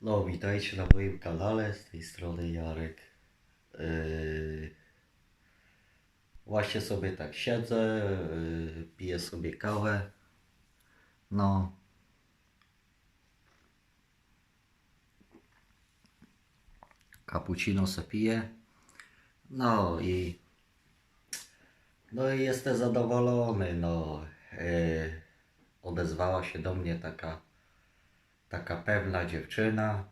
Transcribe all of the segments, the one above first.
No, witajcie na moim kanale, z tej strony Jarek. Yy, Właśnie sobie tak siedzę, yy, piję sobie kawę. No. Cappuccino se piję. No i no i jestem zadowolony, no. Yy, Odezwała się do mnie taka taka pewna dziewczyna.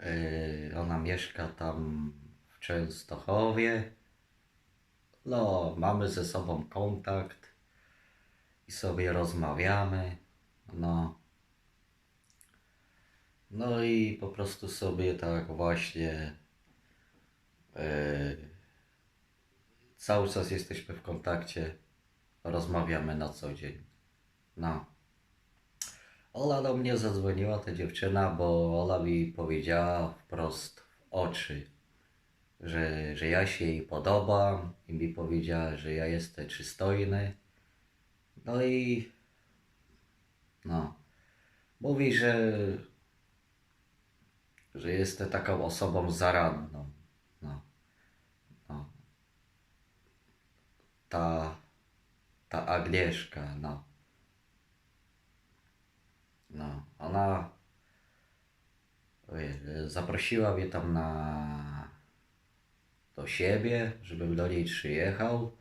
Yy, ona mieszka tam w Częstochowie. No, mamy ze sobą kontakt i sobie rozmawiamy. No. No i po prostu sobie tak właśnie yy, cały czas jesteśmy w kontakcie, rozmawiamy na co dzień. No. Ola do mnie zadzwoniła, ta dziewczyna, bo Ola mi powiedziała wprost w oczy, że, że ja się jej podobam i mi powiedziała, że ja jestem przystojny. No i no, mówi, że, że jestem taką osobą zaradną. No, no. Ta, ta Agnieszka, no. No, ona ojej, zaprosiła mnie tam na do siebie, żebym do niej przyjechał.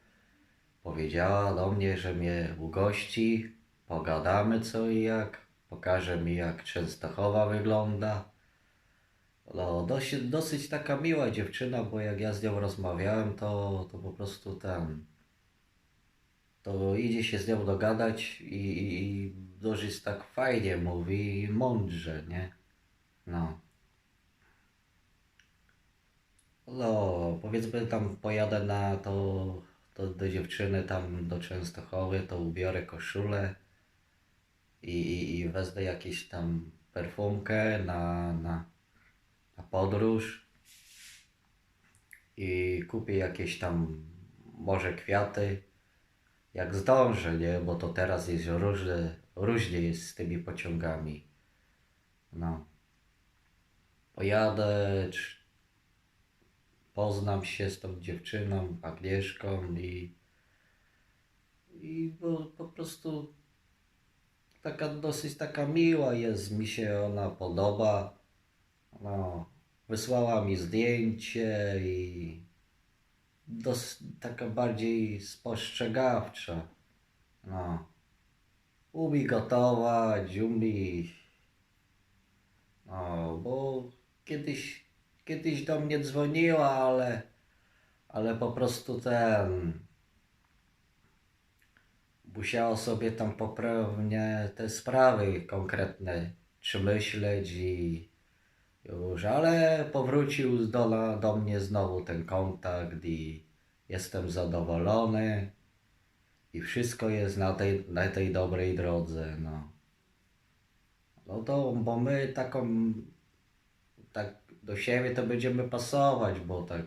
Powiedziała do mnie, że mnie ugości, pogadamy co i jak, pokaże mi jak Częstochowa wygląda. No, dosyć, dosyć taka miła dziewczyna, bo jak ja z nią rozmawiałem, to, to po prostu ten to idzie się z nią dogadać i, i, i dość tak fajnie mówi i mądrze, nie? No. No, powiedzmy tam pojadę na to, to do dziewczyny tam do Częstochowy, to ubiorę koszulę i, i, i wezmę jakieś tam perfumkę na, na, na podróż i kupię jakieś tam może kwiaty jak zdążę, nie? Bo to teraz jest różne, różnie jest z tymi pociągami. No. Pojadę, poznam się z tą dziewczyną, Agnieszką i, i po, po prostu taka dosyć taka miła jest, mi się ona podoba. No, wysłała mi zdjęcie i dos, taka bardziej spostrzegawcza. No. Umie gotować, umie. No, bo kiedyś, kiedyś do mnie dzwoniła, ale, ale po prostu ten. Musiała sobie tam poprawnie te sprawy konkretne przemyśleć i już, ale powrócił do, do mnie znowu ten kontakt i jestem zadowolony i wszystko jest na tej, na tej dobrej drodze, no. No to, bo my taką, tak do siebie to będziemy pasować, bo tak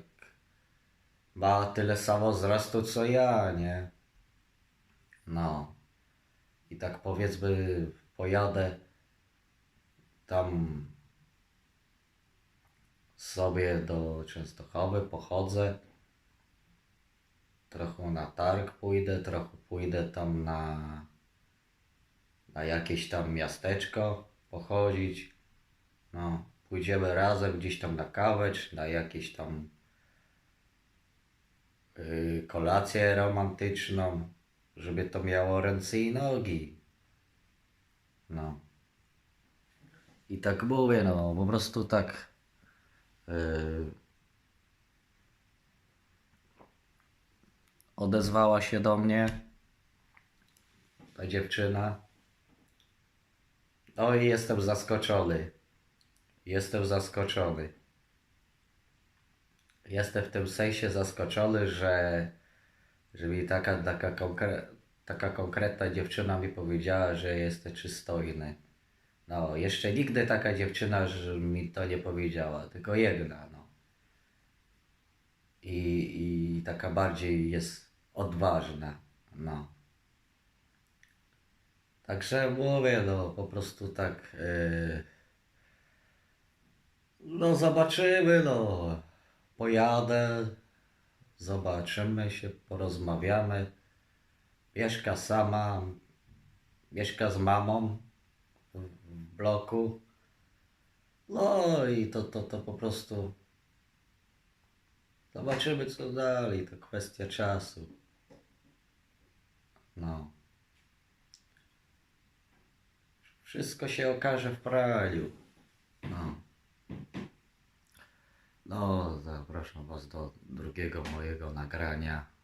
ma tyle samo wzrostu co ja, nie? No. I tak powiedzmy pojadę tam sobie do Częstochowy, pochodzę. Trochę na targ pójdę, trochę pójdę tam na, na jakieś tam miasteczko pochodzić. No, pójdziemy razem gdzieś tam na kawę, czy na jakieś tam yy, kolację romantyczną, żeby to miało ręce i nogi. No. I tak mówię, no, po prostu tak Yy, odezwała się do mnie ta dziewczyna. No i jestem zaskoczony. Jestem zaskoczony. Jestem w tym sensie zaskoczony, że, że mi taka, taka, konkre, taka konkretna dziewczyna mi powiedziała, że jestem przystojny. No, jeszcze nigdy taka dziewczyna że mi to nie powiedziała, tylko jedna, no. I, I taka bardziej jest odważna, no. Także mówię, no po prostu tak. Yy, no zobaczymy, no. Pojadę, zobaczymy się, porozmawiamy. Mieszka sama, mieszka z mamą w, bloku. No i to, to, to po prostu. Zobaczymy co dalej, to kwestia czasu. No. Wszystko się okaże w praniu. No. No, zapraszam Was do drugiego mojego nagrania.